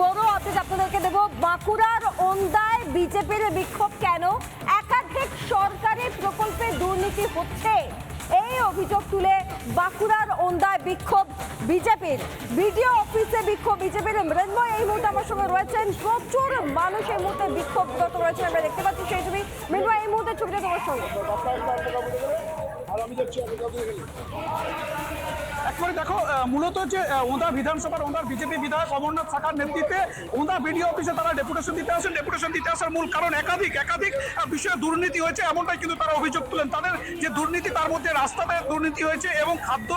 বড় আপডেট আপনাদেরকে দেব। বাঁকুড়ার ওন্দায় বিজেপির বিক্ষোভ কেন? একাধিক সরকারি প্রকল্পে দুর্নীতি হচ্ছে। এই অভিযোগ তুলে বাঁকুড়ার ওন্দায় বিক্ষোভ বিজেপির। বিডিও অফিসে বিক্ষোভ বিজেপির মৃন্ময় এই মুহূর্তে আমার সঙ্গে রয়েছেন। প্রচুর মানুষ এই মুহূর্তে বিক্ষোভরত রয়েছেন, আমরা দেখতে পাচ্ছি সেই ছবি। মৃন্ময়, এই মুহূর্তে ছবিটা তোমার সঙ্গে। একবারে দেখো মূলত যে ওঁদা বিধানসভার ওঁদার বিজেপি বিধায়ক অমরনাথ শাখার নেতৃত্বে ওঁদা বিডিও অফিসে তারা ডেপুটেশন দিতে আসেন। ডেপুটেশন দিতে আসার মূল কারণ একাধিক একাধিক বিষয়ে দুর্নীতি হয়েছে, এমনটাই কিন্তু তারা অভিযোগ তুলেন। তাদের যে দুর্নীতি, তার মধ্যে রাস্তাতে দুর্নীতি হয়েছে এবং খাদ্য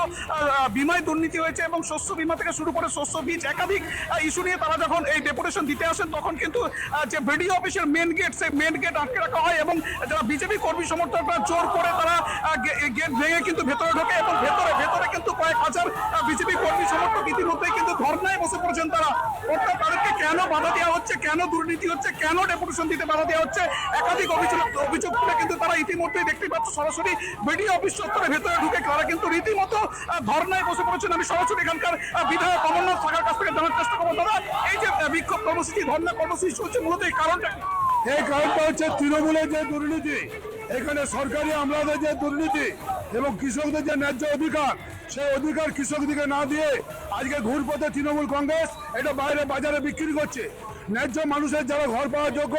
বিমায় দুর্নীতি হয়েছে এবং শস্য বিমা থেকে শুরু করে শস্য বীজ, একাধিক ইস্যু নিয়ে তারা যখন এই ডেপুটেশন দিতে আসেন, তখন কিন্তু যে বিডিও অফিসের মেন গেট সেই মেন গেট আটকে রাখা হয় এবং যারা বিজেপি কর্মী সমর্থকরা জোর করে তারা গেট ভেঙে কিন্তু ভেতরে ঢোকে এবং ভেতরে ভেতরে কিন্তু কয়েক হাজার বিজেপি কর্মী সমর্থক ইতিমধ্যে কিন্তু ধর্নায় বসে পড়েছেন তারা। অর্থাৎ তাদেরকে কেন বাধা দেওয়া হচ্ছে? কেন দুর্নীতি হচ্ছে? কেন ডেপুটেশন দিতে বাধা দেওয়া হচ্ছে? একাধিক অভিযোগ অভিযোগ তুলে কিন্তু তারা ইতিমধ্যেই দেখতে পাচ্ছ। সরাসরি বিডিও অফিস চত্বরে ভেতরে ঢুকে তারা কিন্তু রীতিমতো ধর্নায় বসে পড়েছেন। আমি সরাসরি এখানকার বিধায়ক অমরনাথ শাখার কাছ থেকে জানার চেষ্টা করব। দাদা, এই যে বিক্ষোভ কর্মসূচি, ধর্না কর্মসূচি চলছে, মূলত এই কারণটা এই কারণটা হচ্ছে তৃণমূলের যে দুর্নীতি, এখানে সরকারি আমলাদের যে দুর্নীতি এবং কৃষকদের যে ন্যায্য অধিকার সেই অধিকার কৃষকদিকে না দিয়ে আজকে ঘুরপথে তৃণমূল কংগ্রেস এটা বাইরে বাজারে বিক্রি করছে। ন্যায্য মানুষের যারা ঘর পাওয়ার যোগ্য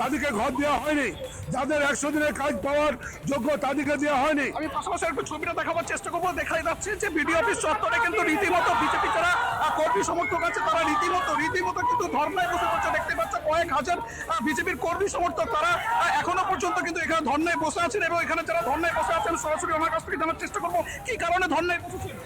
তাদেরকে ঘর দেওয়া হয়নি। যাদের একশো দিনের কাজ পাওয়ার যোগ্য তাদেরকে দেওয়া হয়নি। আমি পাশাপাশি একটু ছবিটা দেখাবার চেষ্টা করব। দেখাই যাচ্ছে যে বিডিও অফিস চত্বরে কিন্তু রীতিমতো বিজেপি যারা কর্মী সমর্থক আছে তারা রীতিমতো রীতিমতো কিন্তু ধর্নায় বসে পড়ছে। দেখতে পাচ্ছ কয়েক হাজার বিজেপির কর্মী সমর্থক তারা এখনও পর্যন্ত কিন্তু এখানে ধর্নায় বসে আছেন এবং এখানে যারা ধর্নায় বসে আছেন সরাসরি ওনার কাছ থেকে জানার চেষ্টা করব। কি কারণে ধর্নায় বসেছেন?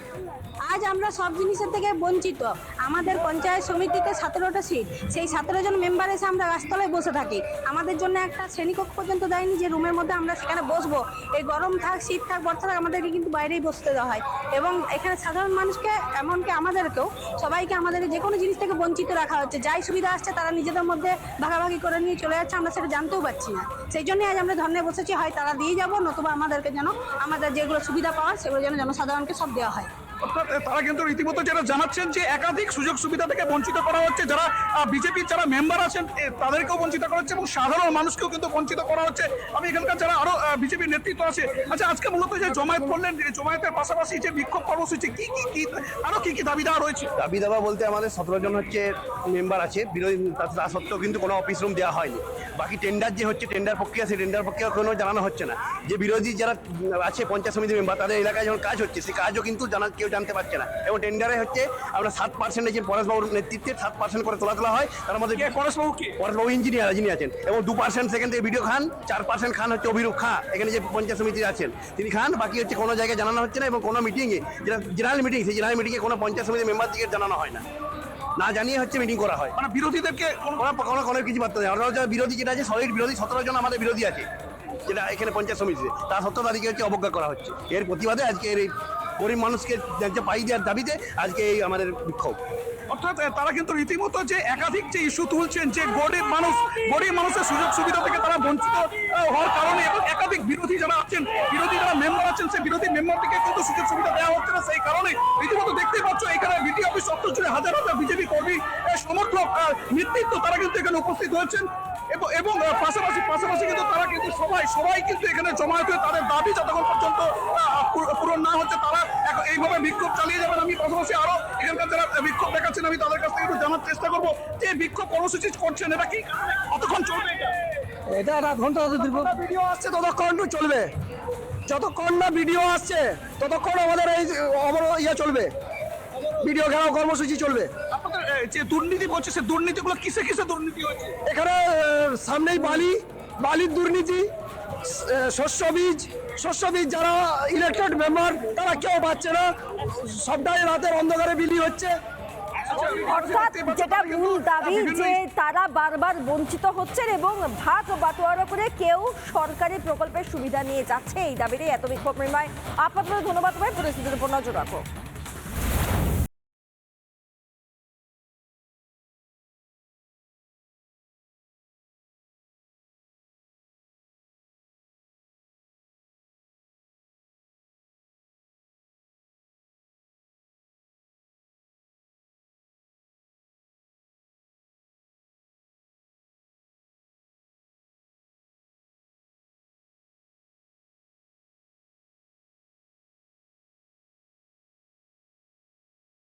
আজ আমরা সব জিনিসের থেকে বঞ্চিত। আমাদের পঞ্চায়েত সমিতিতে সতেরোটা সিট। সেই সতেরো জন মেম্বার এসে আমরা গাছতলায় বসে থাকি। আমাদের জন্য একটা শ্রেণীকক্ষ পর্যন্ত দেয়নি যে রুমের মধ্যে আমরা সেখানে বসবো। এই গরম থাক, শীত থাক, বর্ষা থাক, আমাদেরকে কিন্তু বাইরেই বসতে দেওয়া হয়। এবং এখানে সাধারণ মানুষকে, এমনকি আমাদেরকেও, সবাইকে আমাদেরকে যে কোনো জিনিস থেকে বঞ্চিত রাখা হচ্ছে। যাই সুবিধা আসছে, তারা নিজেদের মধ্যে ভাগাভাগি করে নিয়ে চলে যাচ্ছে। আমরা সেটা জানতেও পারছি না। সেই জন্যই আজ আমরা ধর্নায় বসেছি। হয় তারা দিয়ে যাব, নতুবা আমাদেরকে যেন আমাদের যেগুলো সুবিধা পাওয়ার, সেগুলো যেন জনসাধারণকে সব দেওয়া হয়। অর্থাৎ, তারা কিন্তু রীতিমতো যারা জানাচ্ছেন যে একাধিক সুযোগ সুবিধা থেকে বঞ্চিত করা হচ্ছে। যারা বিজেপির যারা মেম্বার আছেন তাদেরকেও বঞ্চিত করা হচ্ছে এবং সাধারণ মানুষকেও কিন্তু বঞ্চিত করা হচ্ছে। আমি এখানকার যারা আরও বিজেপির নেতৃত্ব আছে আচ্ছা আজকে মূলত যে জমায়েত করলেন জমায়েতের পাশাপাশি যে বিক্ষোভ কর্মসূচি, কি কি কি, আরও কি কি দাবি দেওয়া রয়েছে? দাবি দাবা বলতে আমাদের সতেরো জন হচ্ছে মেম্বার আছে, বিরোধী, তা সত্ত্বেও কিন্তু কোনো অফিস রুম দেওয়া হয়নি। বাকি টেন্ডার যে হচ্ছে টেন্ডার প্রক্রিয়া, সেই টেন্ডার প্রক্রিয়া কোনো জানানো হচ্ছে না। যে বিরোধী যারা আছে, পঞ্চায়েত সমিতি মেম্বার তাদের এলাকায় যখন কাজ হচ্ছে, সেই কাজও কিন্তু জানা, কেউ জানতে পারছে না। এবং টেন্ডারে হচ্ছে আমরা সাত পার্সেন্টের যে পরেশবাবুর নেতৃত্বে সাত পার্সেন্ট করে তোলা তোলা হয়। তার মধ্যে পরেশবাবু কি? পরেশবাবু ইঞ্জিনিয়ার যিনি আছেন। এবং দু পার্সেন্ট সেকেন্ড থেকে ভিডিও খান চার পার্সেন্ট খান হচ্ছে অভিরূপ খাঁ। এখানে যে পঞ্চায়েত সমিতি আছেন তিনি খান। বাকি হচ্ছে কোনো জায়গায় জানানো হচ্ছে না এবং কোনো মিটিংয়ে যেটা জেনারেল মিটিং সেই জেনারেল মিটিংয়ে কোনো পঞ্চায়েত সমিতির মেম্বার দিকে জানানো হয় না। না জানিয়ে হচ্ছে মিটিং করা হয়। মানে বিরোধীদেরকে কোনো কোনো কোনো কিছু বার্তা দেয় অর্থাৎ বিরোধী যেটা আছে সলিড বিরোধী সতেরো জন আমাদের বিরোধী আছে যেটা এখানে পঞ্চায়েত সমিতিতে। তা সত্ত্বেও তাদেরকে হচ্ছে অবজ্ঞা করা হচ্ছে। এর প্রতিবাদে আজকে এর এই গরিব মানুষকে ন্যায্য পাই দেওয়ার দাবিতে আজকে এই আমাদের বিক্ষোভ। অর্থাৎ তারা কিন্তু রীতিমতো যে একাধিক যে ইস্যু তুলছেন, যে গরিব মানুষ গরিব মানুষের সুযোগ সুবিধা থেকে তারা বঞ্চিত হওয়ার কারণে এবং একাধিক বিরোধী যারা আছেন, বিরোধী যারা মেম্বার আছেন, সেই বিরোধী মেম্বারটিকে কিন্তু সুযোগ সুবিধা দেওয়া হচ্ছে না। সেই কারণে রীতিমতো দেখতেই পাচ্ছ, এখানে বিডি অফিস চত্বর জুড়ে হাজার হাজার বিজেপি কর্মী সমর্থক নেতৃত্ব, তারা কিন্তু এখানে উপস্থিত হয়েছেন। এবং পাশাপাশি পাশাপাশি কিন্তু তারা কিন্তু সবাই সবাই কিন্তু এখানে জমায়েত হয়ে তাদের দাবি যতক্ষণ পর্যন্ত পূরণ না হচ্ছে তারা এইভাবে বিক্ষোভ চালিয়ে যাবেন। আমি পাশাপাশি আরও এখানকার যারা বিক্ষোভ দেখাচ্ছেন আমি তাদের কাছ থেকে একটু জানার চেষ্টা করব যে বিক্ষোভ কর্মসূচি করছেন এটা কি কতক্ষণ চলবে? এটা? এটা আধ ঘণ্টা ভিডিও আসছে ততক্ষণ চলবে। যতক্ষণ না ভিডিও আসছে ততক্ষণ আমাদের এই অমর ইয়ে চলবে। ভিডিও ঘেরাও কর্মসূচি চলবে। যে দুর্নীতি বলছে সে দুর্নীতিগুলো কিসে কিসে দুর্নীতি হয়েছে? এখানে সামনেই বালি বালির দুর্নীতি শস্য বীজ শস্য বীজ যারা ইলেকটেড মেম্বার তারা কেউ পাচ্ছে না। সবটাই রাতের অন্ধকারে বিলি হচ্ছে। অর্থাৎ যেটা মূল দাবি যে তারা বারবার বঞ্চিত হচ্ছেন এবং ভাগ বাটোয়ারা করে কেউ সরকারি প্রকল্পের সুবিধা নিয়ে যাচ্ছে এই দাবিতে এত বিক্ষোভ নির্মায়। আপাতত ধন্যবাদ ভাই পরিস্থিতির উপর নজর রাখো।